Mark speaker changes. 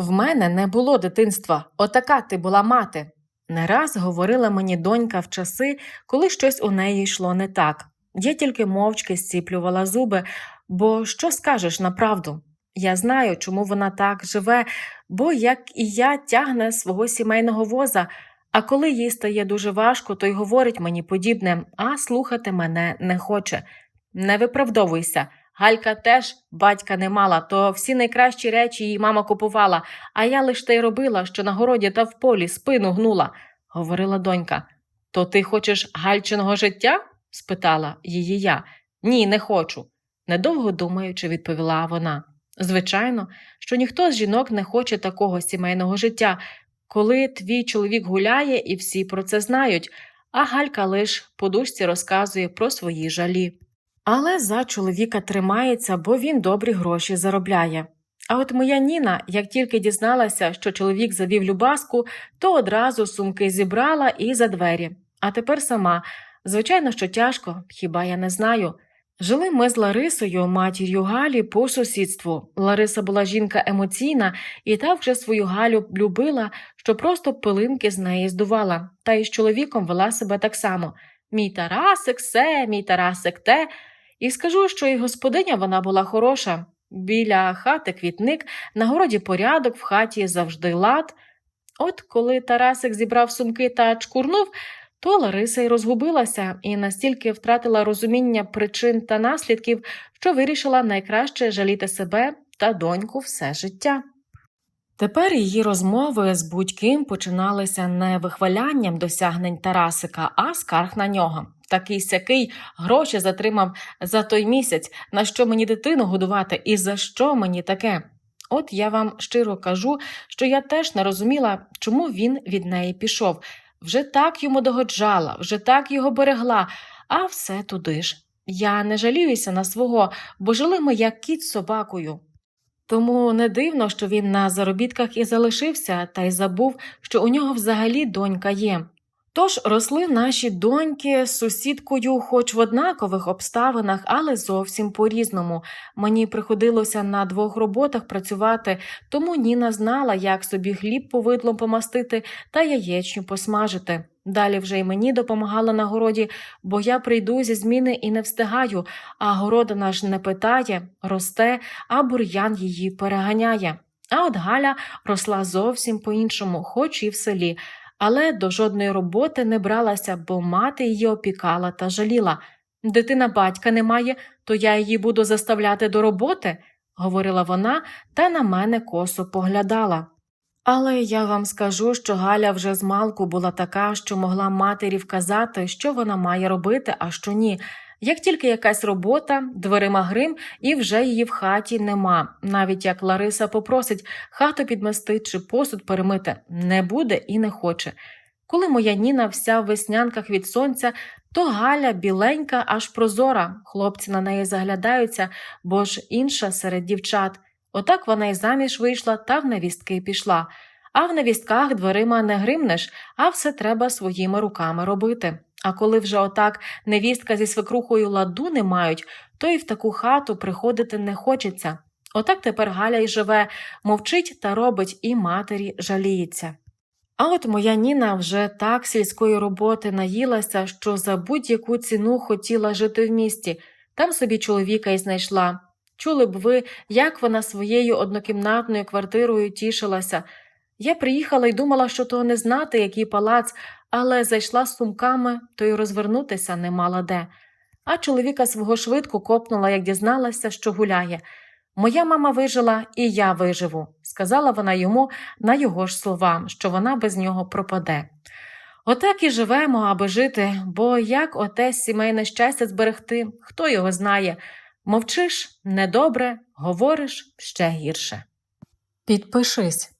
Speaker 1: В мене не було дитинства, отака ти була мати. Не раз говорила мені донька в часи, коли щось у неї йшло не так. Я тільки мовчки зціплювала зуби, бо що скажеш на правду? Я знаю, чому вона так живе, бо, як і я, тягне свого сімейного воза, а коли їй стає дуже важко, то й говорить мені подібне, а слухати мене не хоче. Не виправдовуйся. Галька теж батька не мала, то всі найкращі речі їй мама купувала, а я лиш те й робила, що на городі та в полі спину гнула, говорила донька. То ти хочеш гальчиного життя? спитала її я. Ні, не хочу. Недовго думаючи, відповіла вона. Звичайно, що ніхто з жінок не хоче такого сімейного життя, коли твій чоловік гуляє і всі про це знають, а Галька лиш подушці розказує про свої жалі. Але за чоловіка тримається, бо він добрі гроші заробляє. А от моя Ніна, як тільки дізналася, що чоловік завів любаску, то одразу сумки зібрала і за двері. А тепер сама. Звичайно, що тяжко, хіба я не знаю. Жили ми з Ларисою, матір'ю Галі, по сусідству. Лариса була жінка емоційна і та вже свою Галю любила, що просто пилинки з неї здувала, та й з чоловіком вела себе так само. Мій Тарасик се, мій Тарасик те. І скажу, що і господиня вона була хороша. Біля хати квітник, на городі порядок, в хаті завжди лад. От коли Тарасик зібрав сумки та чкурнув, то Лариса й розгубилася і настільки втратила розуміння причин та наслідків, що вирішила найкраще жаліти себе та доньку все життя. Тепер її розмови з будь-ким починалися не вихвалянням досягнень Тарасика, а скарг на нього. Такий сякий гроші затримав за той місяць, на що мені дитину годувати і за що мені таке. От я вам щиро кажу, що я теж не розуміла, чому він від неї пішов. Вже так йому догоджала, вже так його берегла, а все туди ж. Я не жаліюся на свого, бо жили ми як кіт з собакою. Тому не дивно, що він на заробітках і залишився, та й забув, що у нього взагалі донька є. Тож росли наші доньки з сусідкою, хоч в однакових обставинах, але зовсім по-різному. Мені приходилося на двох роботах працювати, тому Ніна знала, як собі хліб повидлом помастити та яєчню посмажити. Далі вже й мені допомагала на городі, бо я прийду зі зміни і не встигаю, а городина ж не питає, росте, а бур'ян її переганяє. А от Галя росла зовсім по-іншому, хоч і в селі але до жодної роботи не бралася, бо мати її опікала та жаліла. Дитина батька не має, то я її буду заставляти до роботи, говорила вона та на мене косо поглядала. Але я вам скажу, що Галя вже з малку була така, що могла матері вказати, що вона має робити, а що ні. Як тільки якась робота, дверима грим, і вже її в хаті нема. Навіть як Лариса попросить хату підмести чи посуд перемити, не буде і не хоче. Коли моя Ніна вся в веснянках від сонця, то Галя біленька, аж прозора. Хлопці на неї заглядаються, бо ж інша серед дівчат. Отак вона й заміж вийшла та в невістки пішла. А в невістках дверима не гримнеш, а все треба своїми руками робити. А коли вже отак невістка зі свекрухою ладу не мають, то й в таку хату приходити не хочеться. Отак тепер Галя й живе, мовчить та робить, і матері жаліється. А от моя Ніна вже так сільської роботи наїлася, що за будь-яку ціну хотіла жити в місті, там собі чоловіка й знайшла. Чули б ви, як вона своєю однокімнатною квартирою тішилася. Я приїхала і думала, що то не знати, який палац, але зайшла з сумками, то й розвернутися не мала де. А чоловіка свого швидко копнула, як дізналася, що гуляє. Моя мама вижила, і я виживу, сказала вона йому на його ж слова, що вона без нього пропаде. Отак і живемо, аби жити, бо як оте сімейне щастя зберегти, хто його знає. Мовчиш недобре, говориш ще гірше. Підпишись,